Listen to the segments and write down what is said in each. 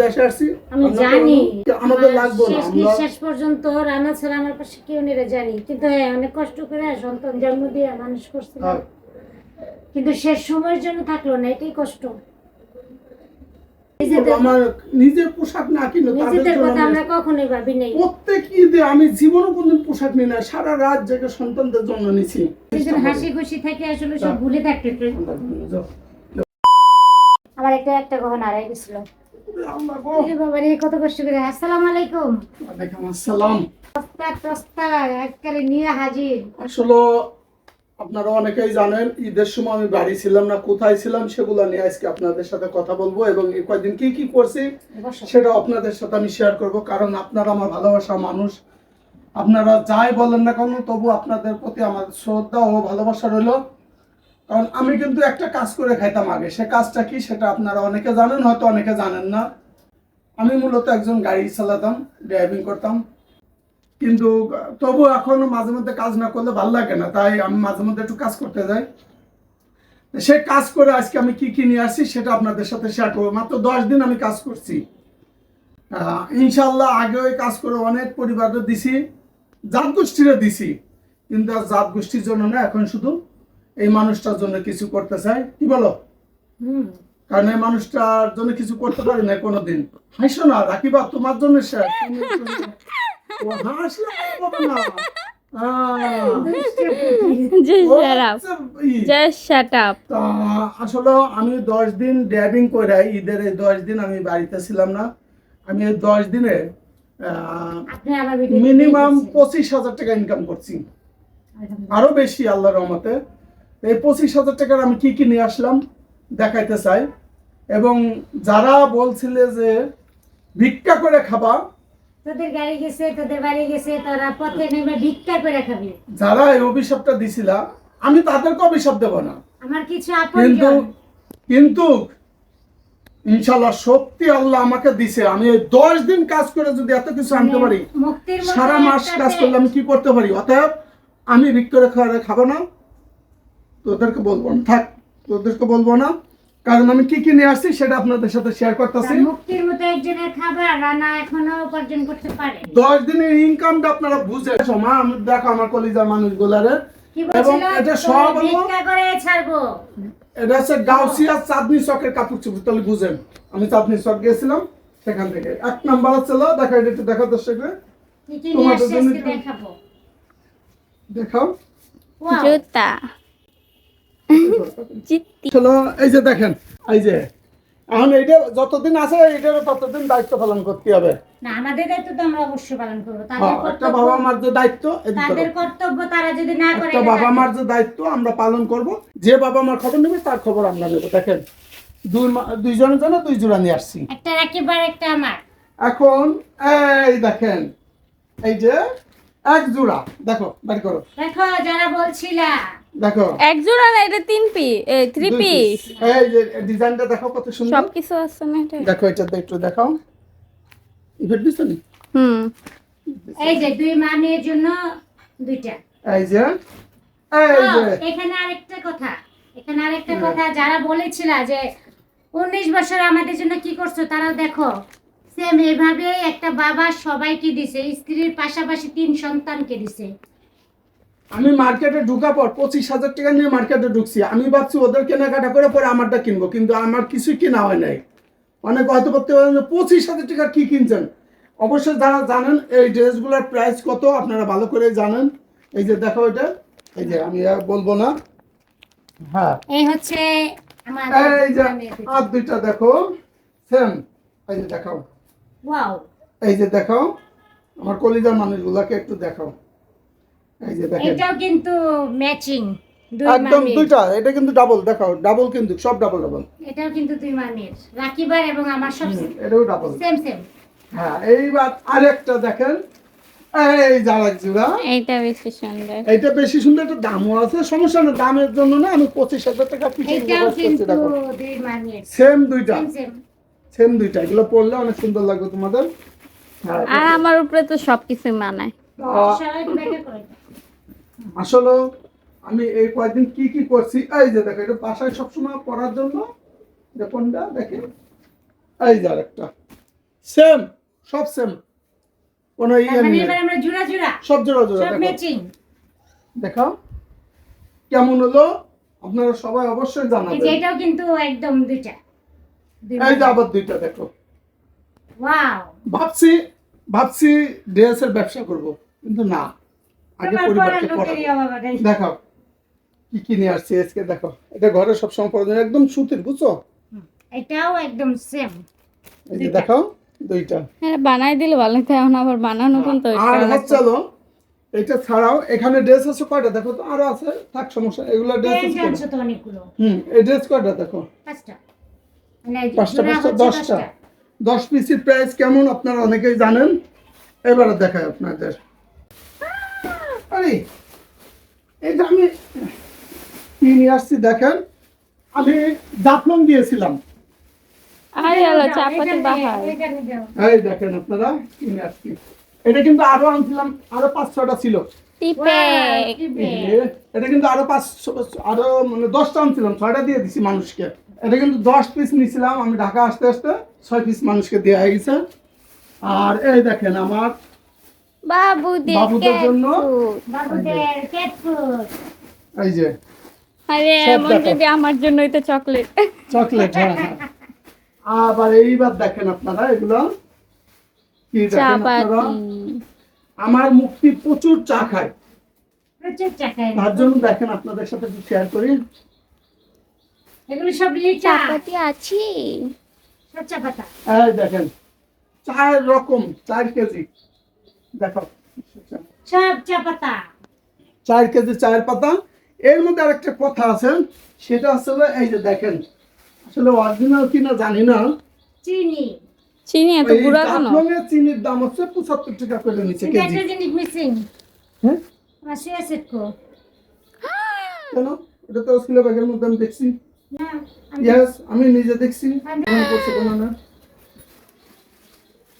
দেশে আসছি আমি জানি। আমাদের লাগবে না শেষ পর্যন্ত রানা ছাড়া আমার পাশে কেউ নেই জানি। কিন্তু হ্যাঁ অনেক কষ্ট করে সন্তান জন্ম দিয়ে মানুষ। কিন্তু শেষ সময়ের জন্য থাকল না এটাই কষ্ট। আমার নিজের পোশাক না কিনে নিজেদের কথা আমরা কখনোই ভাবি নাই। প্রত্যেক ঈদে আমি জীবনে কোনদিন পোশাক নিই না সারা রাত জেগে সন্তানদের জন্য নিছি। হাসি খুশি থেকে আসলে সব ভুলে থাকতে আমার একটা একটা গহনা হারাই গেছিল। বাবা রে কত কষ্ট করে। আসসালামু আলাইকুম। ওয়ালাইকুম আসসালাম। টস্তা টস্তা একবারে নিয়ে হাজির। আসলে আপনারা অনেকেই জানেন ঈদের সময় আমি বাড়ি ছিলাম না কোথায় ছিলাম সেগুলো নিয়ে আজকে আপনাদের সাথে কথা বলব এবং এই কয়েকদিন কি কি করছি সেটা আপনাদের সাথে আমি শেয়ার করব কারণ আপনারা আমার ভালোবাসা মানুষ। আপনারা যাই বলেন না কেন তবু আপনাদের প্রতি আমার শ্রদ্ধা ও ভালোবাসা রইল। কারণ আমি কিন্তু একটা কাজ করে খাইতাম আগে। সে কাজটা কি সেটা আপনারা অনেকে জানেন, হয়তো অনেকে জানেন না। আমি মূলত একজন গাড়ি চালাতাম ড্রাইভিং করতাম। কিন্তু তবু এখন মাঝে মধ্যে কাজ না করলে ভালো লাগে না, তাই আমি মাঝে মধ্যে একটু কাজ করতে যাই। সে কাজ করে আজকে আমি কি কি নিয়ে আসছি সেটা আপনাদের সাথে শেয়ার করব। মাত্র দশ দিন আমি কাজ করছি। ইনশাল্লাহ আগেও এই কাজ করে অনেক পরিবারে দিছি জাত গোষ্ঠীরে দিছি। কিন্তু আর জাত গোষ্ঠীর জন্য না, এখন শুধু এই মানুষটার জন্য কিছু করতে চাই। কি বলো? কারণ এই মানুষটার জন্য কিছু করতে পারি না কোনোদিন। হাসো না রাখিবা তোমার জন্য শেষ আসলে আমি দশ দিন ড্রাইভিং করে ঈদের এই দশ দিন আমি বাড়িতে ছিলাম না। আমি এই দশ দিনে মিনিমাম পঁচিশ হাজার টাকা ইনকাম করছি। আরও বেশি আল্লাহ রহমতে। এই পঁচিশ হাজার টাকার আমি কি কি নিয়ে আসলাম দেখাইতে চাই। এবং যারা বলছিলে যে ভিক্ষা করে খাবা তোদের গাড়ি গেছে তোদের বাড়ি গেছে তোরা পথে নেমে ভিক্ষা করে খাবি। যারা এই অভিশাপটা দিছিলা আমি তাদেরকে অভিশাপ দেব না। আমার কিছু কিন্তু আপন কিন্তু ইনশাল্লাহ সত্যি আল্লাহ আমাকে দিছে। আমি এই দশ দিন কাজ করে যদি এত কিছু আনতে পারি সারা মাস কাজ করলে আমি কি করতে পারি? অতএব আমি ভিক্টোরে খাওয়ারে খাব না। তোদেরকে বলব না। থাক তোদেরকে বলব না। কারণ আমি কি কি নিয়ে আসছি সেটা আপনাদের সাথে শেয়ার করতেছি। মুক্তির মতো একজনের খাবার রান্না এখনও উপার্জন করতে পারে। দশ দিনের ইনকামটা আপনারা বুঝে মা আমি দেখো আমার কলিজার মানুষগুলারে। এবং এটা সব করে ছাড়বো। এটা হচ্ছে গাউসিয়া চাঁদনি চকের কাপড় চুপুর তাহলে বুঝেন। আমি চাঁদনি চক গেছিলাম সেখান থেকে। এক নাম্বার ছিল দেখো এটা একটু দেখা দর্শকরে কি কি নিয়ে তোমাদের জন্য দেখাবো। দেখাও। জুতা। চলো এই যে দেখেন এই যে এখন এইটা যতদিন আছে এইটার ততদিন দায়িত্ব পালন করতে হবে। না আমাদের দায়িত্ব তো আমরা অবশ্যই পালন করব। হ্যাঁ, একটা বাবা মার যে দায়িত্ব তাদের কর্তব্য তারা যদি না করে একটা বাবা মার যে দায়িত্ব আমরা পালন করব যে বাবা মার খবর নেবে তার খবর আমরা নেব। দেখেন দুই দুইজনের জন্য দুই জোড়া নিয়ে আসছি। একটা রাখিবার একটা আমার। এখন এই দেখেন এই যে এক জোড়া। দেখো বের করো। দেখো যারা বলছিলা। দেখো। এক জোড়া না এটা তিন পিস থ্রি পিস এই যে ডিজাইনটা দেখো কত সুন্দর। সব কিছু আছে না এটা? দেখো এটা একটু দেখাও। ইফেক্ট দিছো নি? হুম। এই যে দুই মা মেয়ের জন্য দুইটা। এই যে এই যে। এখানে আরেকটা কথা। এখানে আরেকটা কথা যারা বলেছিল যে উনিশ বছর আমাদের জন্য কি করছ তারা দেখো। সেম এভাবে একটা বাবা সবাইকে দিছে স্ত্রীর পাশাপাশি তিন সন্তানকে দিছে। আমি মার্কেটে ঢুকা পর পঁচিশ হাজার টাকা নিয়ে মার্কেটে ঢুকছি। আমি ভাবছি ওদের কেনাকাটা করে পরে আমারটা কিনবো কিন্তু আমার কিছুই কেনা হয় নাই। অনেক হয়তো করতে পারেন যে পঁচিশ হাজার টাকা কি কিনছেন? অবশ্যই যারা জানেন এই ড্রেসগুলোর প্রাইস কত আপনারা ভালো করে জানেন। এই যে দেখো এটা এই যে আমি আর বলব না। হ্যাঁ। এই হচ্ছে এই যে আর দুইটা দেখো সেম এই যে দেখাও। এই যে দেখাও আমার কলিজার মানুষগুলাকে একটু দেখাও। এটাও কিন্তু ম্যাচিং একদম দুইটা এটা কিন্তু ডাবল দেখাও ডাবল কিন্তু সব ডাবল ডাবল এটাও কিন্তু দুই মামির রাখিবার এবং আমার সব এটাও ডাবল সেম সেম হ্যাঁ এইবার আরেকটা দেখেন। এই জারাক এইটা বেশি সুন্দর। এইটা বেশি সুন্দর একটা দামও আছে সমস্যা না দামের জন্য না আমি পঁচিশ হাজার টাকা পিছিয়ে এটাও কিন্তু দুই মামির সেম দুইটা। সেম দুইটা এগুলো পড়লে অনেক সুন্দর লাগবে তোমাদের। হ্যাঁ আর আমার উপরে তো সবকিছু মানায়। সবাই করে। আসলে আমি এই কয়েকদিন কি কি করছি? এই যে দেখো এটা বাসায় সবসময় পড়ার জন্য কোনটা? দেখে এই যে আরেকটা। সেম সব সেম কোনো ইয়ে নেই। সব জোড়া জোড়া দেখো। দেখাও কেমন হলো? আপনারা সবাই অবশ্যই জানাবেন। এটাও কিন্তু একদম দুইটা। এই যে আবার দুইটা দেখো। ওয়াও ভাবছি ভাবছি ড্রেসের ব্যবসা করব কিন্তু না। আগে পরিবারকে পড়াবো দেখাও কি কি নিয়ে আসছি আজকে দেখো এটা ঘরে সবসময় পড়া একদম সুতির বুঝছ? এটাও একদম সেম এই যে দেখাও দুইটা। হ্যাঁ বানাই দিলে ভালো হতো এখন আবার বানানো কিন্তু আর হচ্ছে হলো এটা ছাড়াও এখানে ড্রেস আছে কয়টা? দেখো তো আরও আছে থাক সমস্যা এগুলো ড্রেস আছে তো অনেকগুলো। হুম এই ড্রেস কয়টা দেখো? পাঁচটা। মানে পাঁচটা পাঁচটা দশটা। দশ পিসের প্রাইস কেমন আপনারা অনেকেই জানেন? এবারে দেখায় আপনাদের। আরে এটা আমি কি নিয়ে আসছি দেখেন আমি জাফলং দিয়েছিলাম। আরে হলো এটা চাপাতি নিয়ে- বাহার এটা নিয়ে যাও। এই দেখেন আপনারা কি আসছি। এটা কিন্তু আরও আনছিলাম আরও পাঁচ ছটা ছিল। এটা কিন্তু আরও পাঁচ আরও মানে দশটা আনছিলাম ছয়টা দিয়ে দিছি মানুষকে। এটা কিন্তু দশ পিস নিছিলাম আমি ঢাকা আসতে আসতে ছয় পিস মানুষকে দেওয়া হয়ে গেছে। আর এই দেখেন আমার বাবুদের বাবুদের জন্য? বাবুদের এই যে। আরে এমন যদি আমার জন্যই তো চকলেট চকলেট হ্যাঁ আবার এইবার দেখেন আপনারা এগুলো। কি দেখেন আপনারা? আমার মুক্তি প্রচুর চা খায়। প্রচুর চাকায়। তার জন্য দেখেন আপনাদের সাথে একটু শেয়ার করি। এগুলো সব লিচা। চাপাতি আছে। সব চা পাতা এই দেখেন চার রকম চার কেজি। দেখো। চার কেজি চায়ের পাতা। এর মধ্যে আরেকটা কথা আছে সেটা আসলে এই যে দেখেন আসলে অরিজিনাল কিনা জানি না। চিনি। চিনি এত কেন চিনির দাম হচ্ছে পঁচাত্তর টাকা করে নিচে কেজি। একটা জিনিস মিসিং। হ্যাঁ? আমার শুয়ে সেট কো। কেন? এটা তো স্কুলে ব্যাগের মধ্যে আমি দেখছি। না আমি আমি নিজে দেখছি। আমি- না।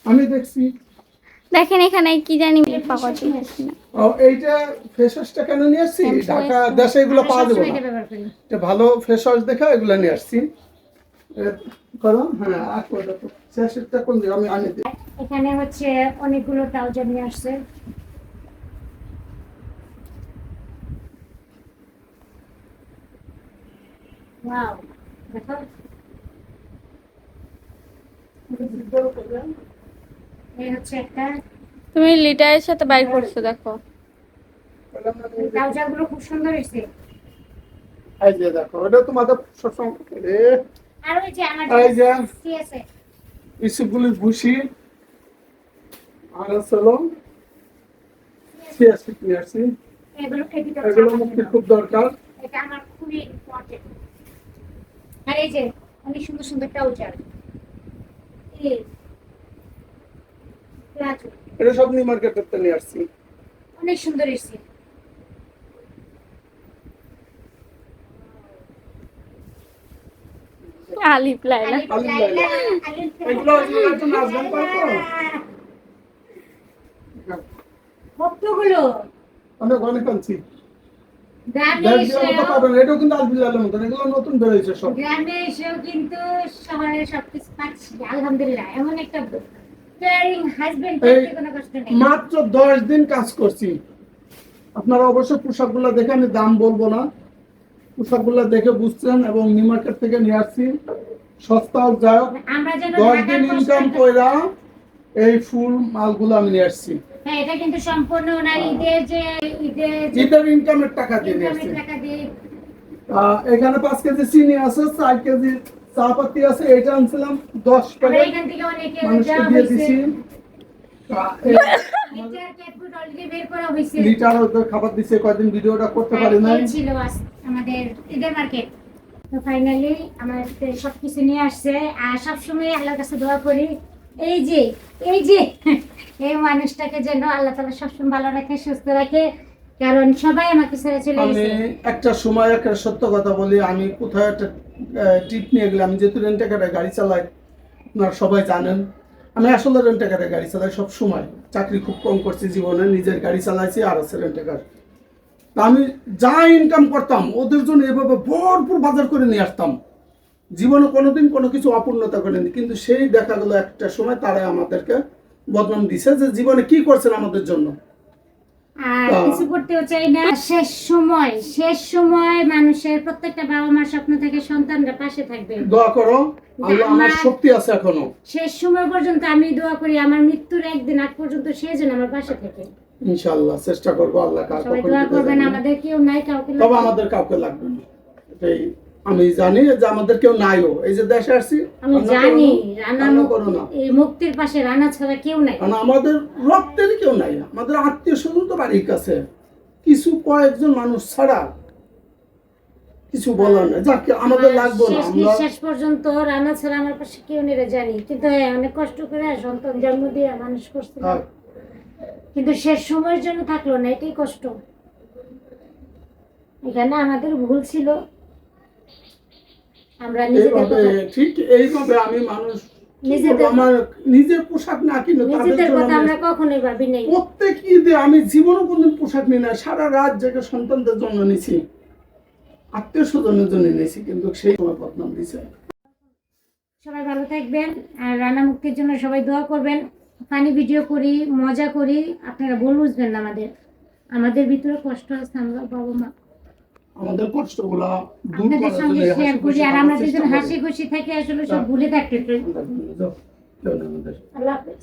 আমি দেখছি। দেখেন এখানে কি জানি ও এইটা ফেস ওয়াশটা কেন নিয়ে আসছি? ঢাকা দেশে এগুলো পাওয়া যাবে এটা ভালো ফেস ওয়াশ দেখে এগুলো নিয়ে আসছি। করো হ্যাঁ আর করে দেখো কোন দিকে আমি আনি দিই। এখানে হচ্ছে অনেকগুলো ট্রাউজার নিয়ে আসছে। ওয়াও দেখো। তুমি লিটারের সাথে বাইর করছ দেখো। খুব সুন্দর হয়েছে। এই যে দেখো এটা তোমাদের সবসময় রে আর ওই যে আমার এই যে কি আছে? ইসুগুলির ভুসি আর হলো সিএসপি নিয়ে আসছি এগুলো এই দুটো এগুলো মুক্তি খুব দরকার। এটা আমার খুবই ইম্পর্টেন্ট আর এই যে অনেক সুন্দর সুন্দর ট্রাউজার। এই এটা সব নিউ মার্কেট করতে নিয়ে আসছি। অনেক সুন্দর এসছে আলিফ লাইলা। কতগুলো অনেক অনেক আনছি। নতুন বেরোয়েছে সব। গ্রামে এসেও কিন্তু শহরে সবকিছু পাচ্ছি আলহামদুলিল্লাহ এমন একটা মাত্র দশ দিন কাজ করছি। আপনারা অবশ্যই পোশাকগুলো দেখে আমি দাম বলব না। পোশাকগুলো দেখে বুঝছেন এবং নিউ মার্কেট থেকে নিয়ে আসছি। সস্তা হোক যাই হোক দশ দিন ইনকাম কইরা এই ফুল মালগুলো আমি নিয়ে আসছি। হ্যাঁ এটা কিন্তু সম্পূর্ণ ওনার ঈদের যে ঈদের ইনকামের টাকা দিয়ে নিয়ে আসছি। টাকা দিয়ে। আহ, এখানে পাঁচ কেজি চিনি আছে চার কেজি চা পাতি আছে এটা আনছিলাম দশ প্যাকেট। মানুষকে দিয়ে দিছি। লিটার ওদের খাবার দিছে কয়দিন ভিডিওটা করতে পারি ছিল আমাদের ঈদের মার্কেট তো ফাইনালি আমাদের সবকিছু নিয়ে আসছে। আর সবসময় আল্লাহর কাছে দোয়া করি এই যে এই যে এই মানুষটাকে যেন আল্লাহ তালা সবসময় ভালো রাখে সুস্থ রাখে। কারণ সবাই আমাকে ছেড়ে চলে গেছে। একটা সময় একটা সত্য কথা বলি আমি কোথাও একটা ট্রিপ নিয়ে গেলাম যেহেতু রেন্টাকারে গাড়ি চালাই, আপনারা সবাই জানেন, আমি আসলে রেন্টাকারে গাড়ি চালাই সব সময় চাকরি খুব কম করছি জীবনে, নিজের গাড়ি চালাইছি আর আছে রেন্টাকার তা আমি যা ইনকাম করতাম, ওদের জন্য এভাবে ভরপুর বাজার করে নিয়ে আসতাম। জীবনে কোনোদিন কোনো কিছু অপূর্ণতা করেনি, কিন্তু সেই দেখা গেল একটা সময় তারা আমাদেরকে বদনাম দিছে যে জীবনে কি করছেন আমাদের জন্য? আর কিছু করতেও চাই না। শেষ সময় শেষ সময় মানুষের প্রত্যেকটা বাবা মার স্বপ্ন থেকে সন্তানরা পাশে থাকবে। দোয়া করো আমার শক্তি আছে এখনও। শেষ সময় পর্যন্ত আমি দোয়া করি আমার মৃত্যুর একদিন আগ পর্যন্ত সে যেন আমার পাশে থাকে। ইনশাআল্লাহ চেষ্টা করব আল্লাহ কখন দোয়া করবেন আমাদের কেউ নাই কাউকে তবে। আমাদের কাউকে লাগবে না। এটাই আমি জানি যে আমাদের কেউ নাইও। এই যে দেশে আসছি আমি জানি রানা করো না। এই মুক্তির পাশে রানা ছাড়া কেউ নাই। কারণ আমাদের রক্তের কেউ নাই। আমাদের আত্মীয় স্বজন তো বাড়ির কাছে। কিছু কয়েকজন মানুষ ছাড়া কিছু বলার না যাক আমাদের লাগবে না। শেষ আমরা নিঃশ্বাস পর্যন্ত রানা ছাড়া আমার পাশে কেউ নেই জানি। কিন্তু হ্যাঁ অনেক কষ্ট করে সন্তান জন্ম দিয়ে মানুষ থাক। কিন্তু শেষ সময়ের জন্য থাকল না এটাই কষ্ট। এখানে আমাদের ভুল ছিল। আমরা ঠিক এইভাবে আমি মানুষ কি নিজেদের- করব, আমার নিজের পোশাক না কিনে নিজেদের কথা আমরা কখনোই ভাবি নাই। প্রত্যেক ঈদে আমি জীবনে কোনদিন পোশাক নিই না সারা রাত জেগে সন্তানদের জন্য নিছি আত্মীয় স্বজনের জন্য নিয়েছি কিন্তু সেই সময় বদনাম দিছে। সবাই ভালো থাকবেন আর রান্না মুক্তির জন্য সবাই দোয়া করবেন। ফানি ভিডিও করি মজা করি আপনারা ভুল বুঝবেন না আমাদের। আমাদের ভিতরে কষ্ট আছে আমরা বাবা মা আমাদের কষ্টগুলা দূর করার জন্য শেয়ার করি আর আমরা চেষ্টা হাসি খুশি থাকি আসলে সব ভুলে থাকতে আল্লাহ হাফেজ